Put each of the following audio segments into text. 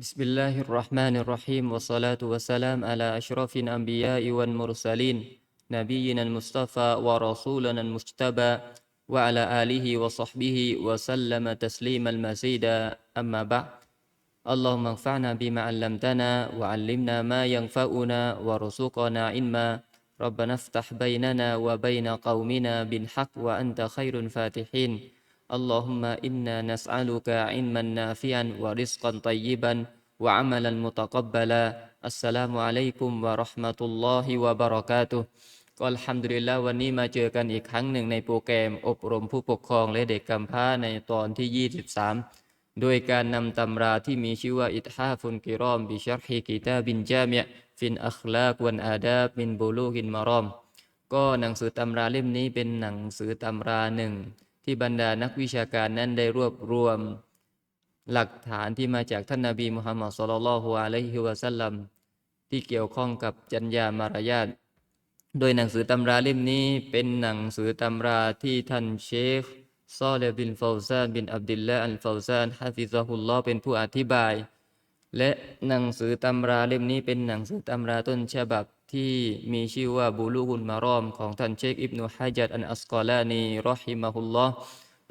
بسم الله الرحمن الرحيم والصلاة والسلام على أشرف الأنبياء والمرسلين نبينا المصطفى ورسولنا المجتبى وعلى آله وصحبه وسلم تسليما مزيدا أما بعد اللهم انفعنا بما علمتنا وعلمنا ما ينفعنا وارزقنا علما ربنا افتح بيننا وبين قومنا بالحق وأنت خير الفاتحين اللهم إنا نسألك علما نافعا ورزقا طيبا وعملا متقبلا السلام عليكم ورحمة الله وبركاته ก็อัลฮัมดุลิลละวันนี้มาเจอกันอีกครั้งหนึ่งในโปรแกรมอบรมผู้ปกครองและเด็กกำพร้าในตอนที่ 23 โดยการนำตำราที่มีชื่อว่าอิทฮาฟุนกิรอมบิชารฮิกิตาบินจามียฟินอัคลากวันอาดาบมินบูลูกินมารอม ก็หนังสือตำราเล่มนี้เป็นหนังสือตำราหนึ่ง ที่บรรดานักวิชาการนั้นได้รวบรวม หลักฐานที่มาจากท่านนาบีมุฮัมมัดสุลลัลฮุอะลัยฮิวะสัลลัมที่เกี่ยวข้องกับจัญญามารยาทโดยหนังสือตำราเล่มนี้เป็นหนังสือตำราที่ท่านเชคซอเลบินฟาวซานบินอับดุลละอัลฟาวซานฮะฟิซะฮุลลอฮ์เป็นผู้อธิบาย และหนังสือตำราเล่มนี้เป็นหนังสือตำราต้นฉบับที่มีชื่อว่าบูลูกุลมารอม ของท่านเชคอิบนุฮะจัดอันอัสกอลานีรอฮิมะฮุลลอฮ์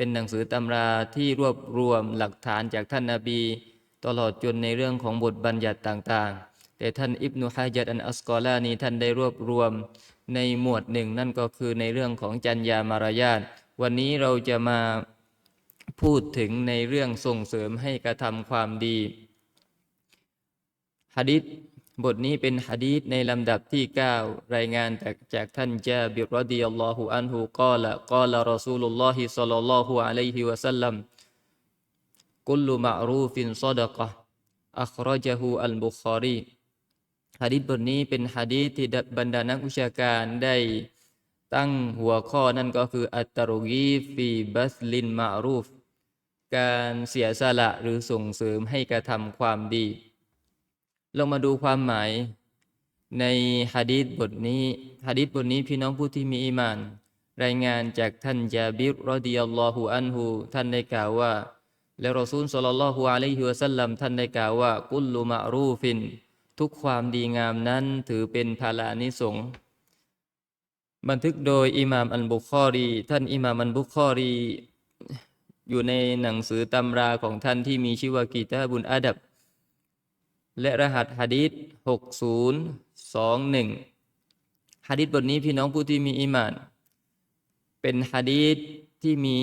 เป็นหนังสือตำราที่รวบรวมหลักฐานจากท่านนาบี ตลอดจนในเรื่องของบทบัญญัติต่างๆ แต่ท่านอิบนุฮะจัดอันอัสกอลานีท่านได้รวบรวมในหมวดหนึ่งนั่นก็คือในเรื่องของจัญญามารยาทวันนี้เราจะมาพูดถึงในเรื่องส่งเสริมให้กระทำความดีฮะดิษ บทนี้เป็นฮะดีษในลำดับที่ 9 รายงานจากจากท่านจาบิรรดิยัลลอฮุอันฮุกาละกาละรอซูลุลลอฮิศ็อลลัลลอฮุอะลัยฮิวะสัลลัมกุลลุมะรูฟินซอดะกะอัครจฮูอัลบุคอรีฮะดีษบทนี้เป็นฮะดีษที่บรรดานักวิชาการได้ตั้งหัวข้อนั่นก็คือ อัตตรุกีฟีบัสลินมะรูฟ การเสียสละหรือส่งเสริมให้กระทำความดี ลงมาดูความหมายในฮะดีษบทนี้ฮะดีษบทนี้พี่น้องผู้ที่มีอีมาน รายงานจากท่านจาบิรรดิยัลลอฮุอันฮูท่านได้กล่าวว่า และรอซูลศ็อลลัลลอฮุอะลัยฮิวะสัลลัมท่านได้กล่าวว่า กุลลุมะรูฟิน ทุกความดีงามนั้นถือเป็นภาลานิสงบันทึกโดยอิหม่ามอันบุคอรี ท่านอิหม่ามอันบุคอรี อยู่ในหนังสือตำราของท่านที่มีชื่อว่ากีตาบุนอาดับ และรหัสฮะดีษ6021ฮะดีษบทนี้พี่น้องผู้ที่มีอีหมาน เป็นฮะดีษที่มี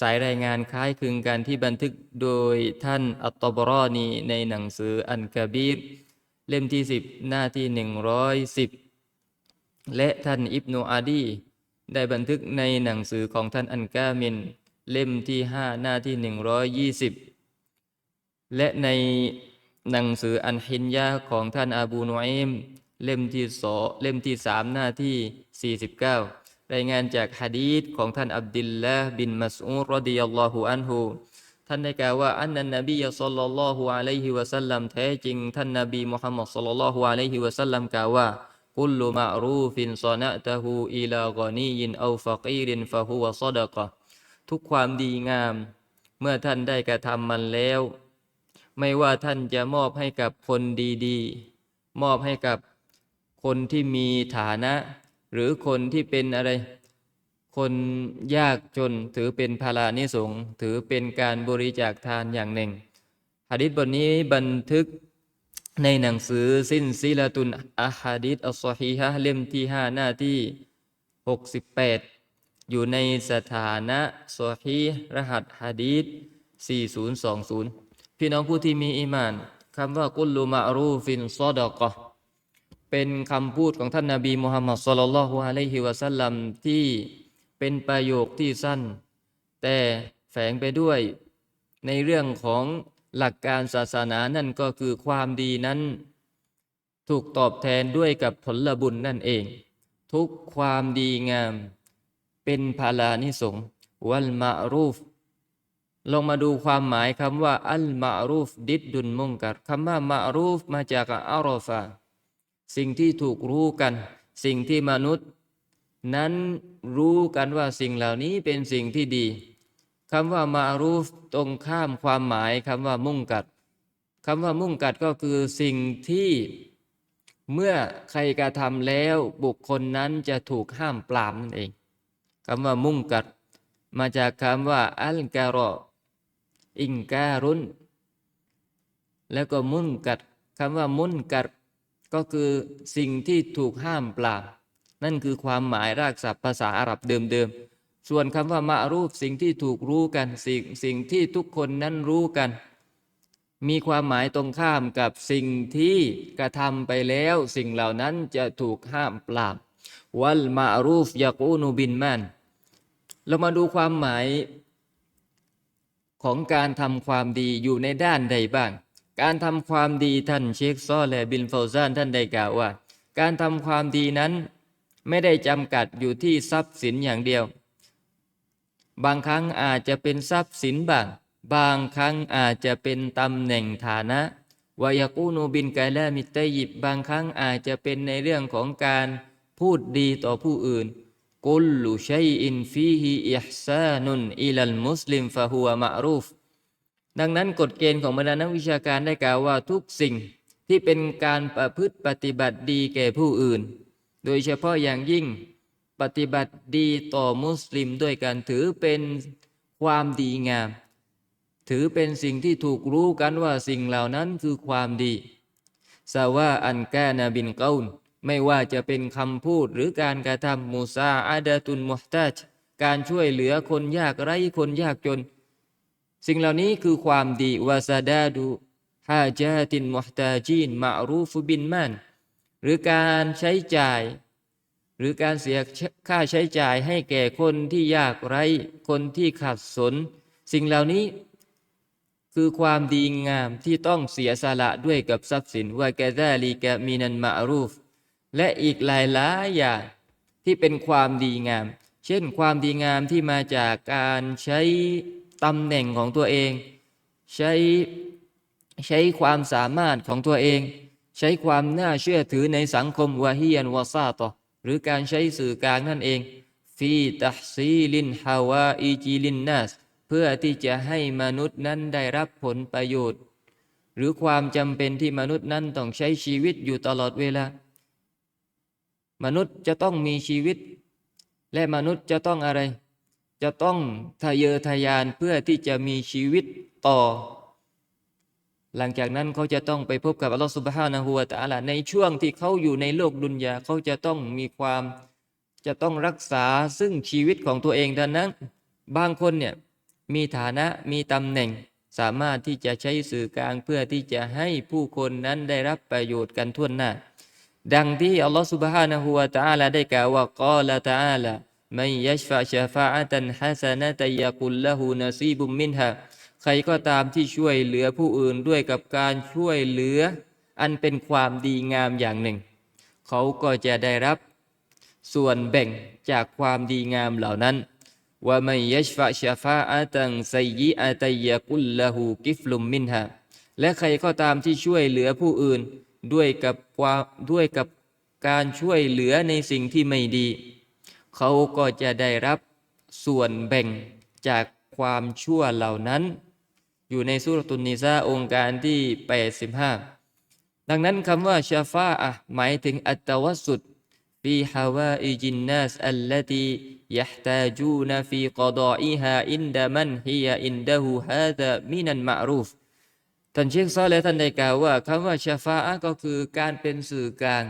สายรายงานคล้ายคลึงกันที่บันทึกโดยท่านอัตตบรอนีในหนังสืออันกะบีรเล่มที่ 10 หน้าที่ 110 และท่านอิบนุอาดี ได้บันทึกในหนังสือของท่านอันกามิน เล่มที่ 5 หน้าที่ 120 และใน หนังสืออันฮินยาของท่านอาบูนุอิมเล่มที่สอเล่มที่สามหน้าที่ 49 รายงานจากฮะดีษของท่านอับดุลละบินมัสอูรดิยัลลอฮุอันฮูท่านได้กล่าวว่าอันนันนบีสัลลัลลอฮุอะลัยฮิวะสัลลัมแท้จริงท่านนบีมุฮัมมัดสัลลัลลอฮุอะลัยฮิวะสัลลัมกล่าวว่ากุลลุมะรูฟินซอนะตะฮูอิลากอนียินเอาฟักีรินฟะฮุวะซอดะกะทุกความดีงาม เมื่อท่านได้กระทำมันแล้ว ไม่ว่าท่านจะมอบให้กับคนดีๆ มอบให้กับคนที่มีฐานะ หรือคนที่เป็นอะไร คนยากจนถือเป็นภารานิสงถือเป็นการบริจาคทานอย่างหนึ่งหะดิษบทนี้บันทึกในหนังสือสิ้นซิลาตุนอะฮะดิษอัลซอฮีฮะเล่มที่ 5 หน้าที่ 68 อยู่ในสถานะซอฮีรหัสฮะดีษ4020 พี่น้องผู้ที่มีอีมานคำว่ากุลลุมะรูฟินซอดกะเป็นคำพูดของท่านนาบีมุฮัมมัดสุลลัลลอฮุอะลัยฮิวะสัลลัมที่เป็นประโยคที่สั้น แต่แฝงไปด้วยในเรื่องของหลักการศาสนานั่นก็คือความดีนั้น ถูกตอบแทนด้วยกับผลบุญนั่นเอง ทุกความดีงาม เป็นภาลานิสงวัลมารูฟ ลองมาดูความหมายคำว่า อัลมารูฟดิดดุนมุงกัดคำว่ามารูฟมาจากอารอฟาสิ่งที่ถูกรู้กัน สิ่งที่มนุษย์ นั้นรู้กันว่าสิ่งเหล่านี้เป็นสิ่งที่ดีคำว่ามารูฟตรงข้ามความหมายคำว่ามุ่งกัดคำว่ามุ่งกัดก็คือสิ่งที่เมื่อใครกระทำแล้วบุคคลนั้นจะถูกห้ามปรามนั่นเองคำว่ามุ่งกัด มาจากคำว่า อัลการอ อิงการุนแล้วก็มุ่นกัดคำว่ามุ่นกัดก็คือสิ่งที่ถูกห้ามปรามนั่นคือความหมายรากศัพท์ภาษาอาหรับเดิมๆ ส่วนคำว่ามะรูฟสิ่งที่ถูกรู้กันสิ่งสิ่งที่ทุกคนนั้นรู้กัน มีความหมายตรงข้ามกับสิ่งที่กระทำไปแล้ว สิ่งเหล่านั้นจะถูกห้ามปรามวัลมารูฟยากูนูบินมันเรามาดูความหมาย ของการทำความดีอยู่ในด้านใดบ้าง การทำความดีท่านเชคซอและบินฟาวซานท่านได้กล่าวว่า การทำความดีนั้นไม่ได้จำกัดอยู่ที่ทรัพย์สินอย่างเดียว บางครั้งอาจจะเป็นทรัพย์สินบ้าง บางครั้งอาจจะเป็นตำแหน่งฐานะวายกูนูบินกาลมิตยิบบางครั้งอาจจะเป็นในเรื่องของการพูดดีต่อผู้อื่น กุลลุชัยอินฟีฮิอิฮซานุนอิลัลมุสลิมฟะฮัวมะรูฟดังนั้นกฎเกณฑ์ของบรรดานักวิชาการได้กล่าวว่าทุกสิ่งที่เป็นการประพฤติปฏิบัติดีแก่ผู้อื่น โดยเฉพาะอย่างยิ่งปฏิบัติดีต่อมุสลิมด้วยการถือเป็นความดีงาม ถือเป็นสิ่งที่ถูกรู้กันว่าสิ่งเหล่านั้นคือความดีสว่าอันแกนาบินเกา ไม่ว่าจะเป็นคำพูดหรือการกระทำมูซาอาดาตุนมุฮตัจการช่วยเหลือคนยากไร้คนยากจน สิ่งเหล่านี้คือความดีวาซาดาดูฮาจาตินมุฮตาจีนมารูฟบินมันหรือการใช้จ่าย หรือการเสียค่าใช้จ่ายให้แก่คนที่ยากไร้ คนที่ขัดสน สิ่งเหล่านี้คือความดีงามที่ต้องเสียสละด้วยกับทรัพย์สินว่าแกดาลีกะมีนันมารูฟ และอีกหลายหลายอย่างที่เป็นความดีงาม เช่นความดีงามที่มาจากการใช้ตำแหน่งของตัวเอง ใช้ใช้ความสามารถของตัวเอง ใช้ความน่าเชื่อถือในสังคมวะฮียันวาซาตอหรือการใช้สื่อกลางนั่นเองฟีตัซีลินฮาวาอีจีลินนัสเพื่อที่จะให้มนุษย์นั้นได้รับผลประโยชน์ หรือความจำเป็นที่มนุษย์นั้นต้องใช้ชีวิตอยู่ตลอดเวลา มนุษย์จะต้องมีชีวิต และมนุษย์จะต้องอะไร จะต้องทะเยอทะยานเพื่อที่จะมีชีวิตต่อ หลังจากนั้นเขาจะต้องไปพบกับอัลลอฮฺสุบฮานะฮูวะตะอาลาในช่วงที่เขาอยู่ในโลกดุนยาเขาจะต้องมีความจะต้องรักษาซึ่งชีวิตของตัวเองดังนั้น บางคนเนี่ยมีฐานะมีตำแหน่งสามารถที่จะใช้สื่อกลางเพื่อที่จะให้ผู้คนนั้นได้รับประโยชน์กันทั่วหน้า ดังที่อัลลอฮฺ سبحانه และ تعالى ได้กล่าวว่ากาล تعالى มันยัชฟะชาฟาตันฮัสนะตยกุลละหูนซีบุมมินฮะใครก็ตามที่ช่วยเหลือผู้อื่นด้วยกับการช่วยเหลือ อันเป็นความดีงามอย่างหนึ่ง เขาก็จะได้รับส่วนแบ่งจากความดีงามเหล่านั้นว่าไม่ยัชฟะชาฟาอาตังไซยิอาตัยกุลละหูกิฟลุมมินฮะและใครก็ตามที่ช่วยเหลือผู้อื่น ด้วยกับความด้วยกับการช่วยเหลือในสิ่งที่ไม่ดี เขาก็จะได้รับส่วนแบ่งจากความชั่วเหล่านั้น อยู่ในสุรตุนนิซาองค์การที่ 85 ดังนั้นคำว่าชาฟาอะหมายถึงอัตวสุดฟีฮาวาอิจินนัสอัลลตียะตาจูนฟีกดอิฮาอินดามันฮียอินดะฮูฮาดะมินันมารูฟ ท่านเชคซอและท่านได้กล่าวว่าคำว่าชาฟาอะก็คือการเป็นสื่อกลาง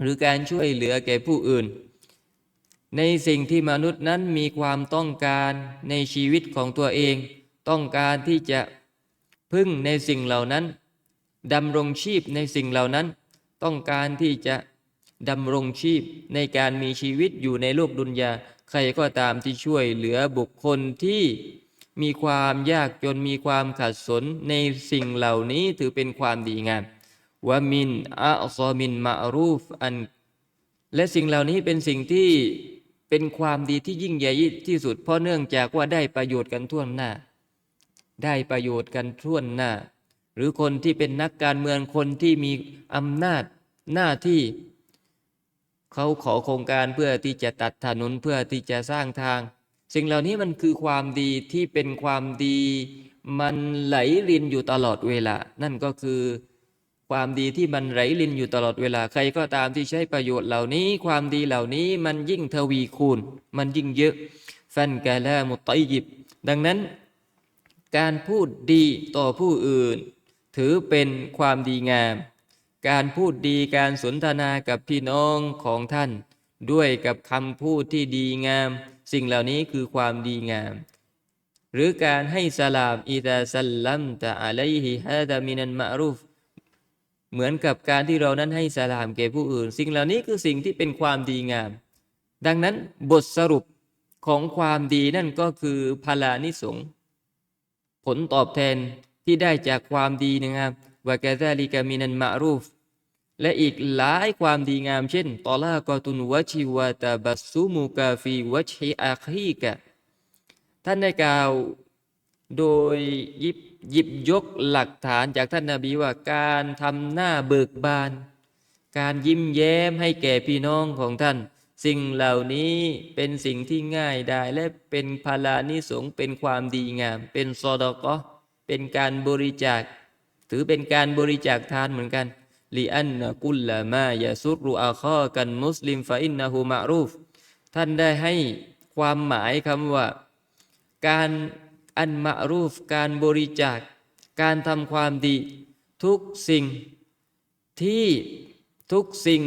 หรือการช่วยเหลือแก่ผู้อื่น ในสิ่งที่มนุษย์นั้นมีความต้องการในชีวิตของตัวเอง ต้องการที่จะพึ่งในสิ่งเหล่านั้นดำรงชีพในสิ่งเหล่านั้น ต้องการที่จะดำรงชีพในการมีชีวิตอยู่ในโลกดุนยาใครก็ตามที่ช่วยเหลือบุคคลที่ มีความยากจนมีความขัดสนในสิ่งเหล่านี้ถือเป็นความดีงามวามินอัลซอมินมารูฟอัน และสิ่งเหล่านี้เป็นสิ่งที่เป็นความดีที่ยิ่งใหญ่ที่สุด เพราะเนื่องจากว่าได้ประโยชน์กันทั่วหน้า ได้ประโยชน์กันทั่วหน้า หรือคนที่เป็นนักการเมืองคนที่มีอำนาจหน้าที่เขาขอโครงการเพื่อที่จะตัดถนนเพื่อที่จะสร้างทาง สิ่งเหล่านี้มันคือความดีที่เป็นความดี มันไหลรินอยู่ตลอดเวลา นั่นก็คือ ความดีที่มันไหลรินอยู่ตลอดเวลา ใครก็ตามที่ใช้ประโยชน์เหล่านี้ ความดีเหล่านี้มันยิ่งทวีคูณ มันยิ่งเยอะฟันกาลามุตตยิบ ดังนั้น การพูดดีต่อผู้อื่น ถือเป็นความดีงาม การพูดดีการสนทนากับพี่น้องของท่าน ด้วยกับคำพูดที่ดีงาม สิ่งเหล่านี้คือความดีงาม หรือการให้สลามอิดาสัลลัมตะอะลัยฮิฮาดามินันมะรูฟเหมือนกับการที่เรานั้นให้สลามแก่ผู้อื่น สิ่งเหล่านี้คือสิ่งที่เป็นความดีงาม ดังนั้นบทสรุปของความดีนั่นก็คือพลานิสงผลตอบแทนที่ได้จากความดีนะครับวะกะซาลิกามินันมะรูฟ และอีกหลายความดีงามเช่นตอลากอตุนวชิวะตาบัสุมุกาฟีวชิอาคีกะท่านได้กล่าวโดยยิบหยิบยกหลักฐานจากท่านนาบีว่าการทำหน้าเบิกบาน การยิ้มแย้มให้แก่พี่น้องของท่าน สิ่งเหล่านี้เป็นสิ่งที่ง่ายได้และเป็นพลานิสงเป็นความดีงาม เป็นซอดอกเป็นการบริจาค ถือเป็นการบริจาคทานเหมือนกัน ลีอันนะกุลละมายาซุรุอาคอกันมุสลิมฟะอินะฮูมะรูฟท่านได้ให้ความหมายคำว่า การอันมะรูฟ การบริจาค การทำความดี ทุกสิ่งที่ทุกสิ่ง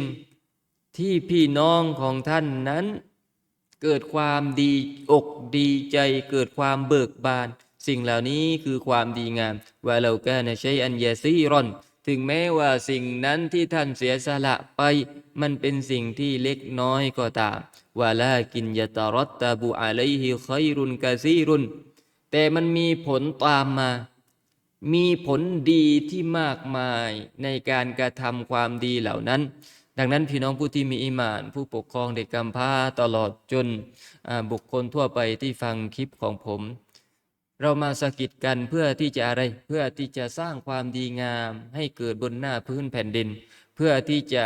ที่พี่น้องของท่านนั้น เกิดความดีอกดีใจ เกิดความเบิกบาน สิ่งเหล่านี้คือความดีงามว่าเราแกนใช้อันยาซีรอน ถึงแม้ว่าสิ่งนั้นที่ท่านเสียสละไป มันเป็นสิ่งที่เล็กน้อยก็ตามว่าลากินยตารัตตาบุอะลัยฮิคอยรุนกะซีรุน แต่มันมีผลตามมา มีผลดีที่มากมายในการกระทำความดีเหล่านั้น ดังนั้นพี่น้องผู้ที่มีอิมาน ผู้ปกครองเด็กกำพร้าตลอดจนบุคคลทั่วไปที่ฟังคลิปของผม เรามาสะกิดกันเพื่อที่จะอะไร เพื่อที่จะสร้างความดีงามให้เกิดบนหน้าพื้นแผ่นดิน เพื่อที่จะ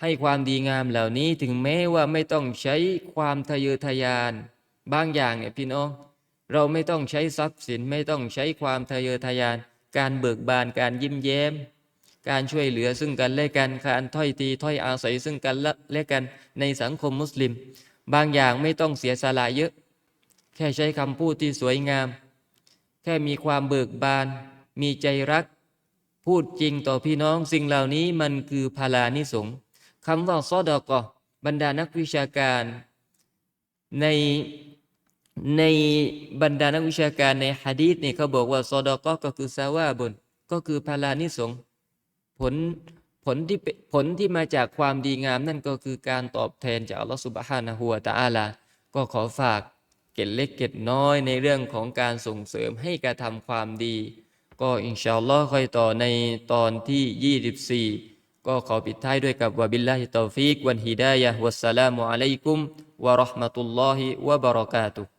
ให้ความดีงามเหล่านี้ถึงแม้ว่าไม่ต้องใช้ความทะเยอทะยาน บางอย่างเนี่ยพี่น้อง เราไม่ต้องใช้ทรัพย์สินไม่ต้องใช้ความทะเยอทะยาน การเบิกบานการยิ้มแย้ม การช่วยเหลือซึ่งกันและกันการถ้อยทีถ้อยอาศัยซึ่งกันและกันในสังคมมุสลิม บางอย่างไม่ต้องเสียสละเยอะ แค่ใช้คำพูดที่สวยงาม แค่มีความเบิกบาน มีใจรัก พูดจริงต่อพี่น้องสิ่งเหล่านี้มันคือพาลานิสงส์คำว่าซอดอกอบรรดานักวิชาการ ในในบรรดานักวิชาการในฮะดีษเนี่ยเขาบอกว่าซอดอกอก็คือซาวาบุนก็คือพาลานิสงผลผลที่เป็นผลที่มาจากความดีงามนั่นก็คือการตอบแทนจากอัลลอฮฺสุบฮานะฮูวะตะอาลา ก็ขอฝาก เกร็ดเล็กเกร็ดน้อยในเรื่องของการส่งเสริมให้กระทำความดี ก็อินชาอัลลอฮ์ค่อยต่อในตอนที่ 24 ก็ขอปิดท้ายด้วยกับวะบิลลาฮิตอฟิกวันฮิดายะวัสสลามุอะลัยกุมวะราะห์มะตุลลอฮิวะบะเราะกาตุฮ์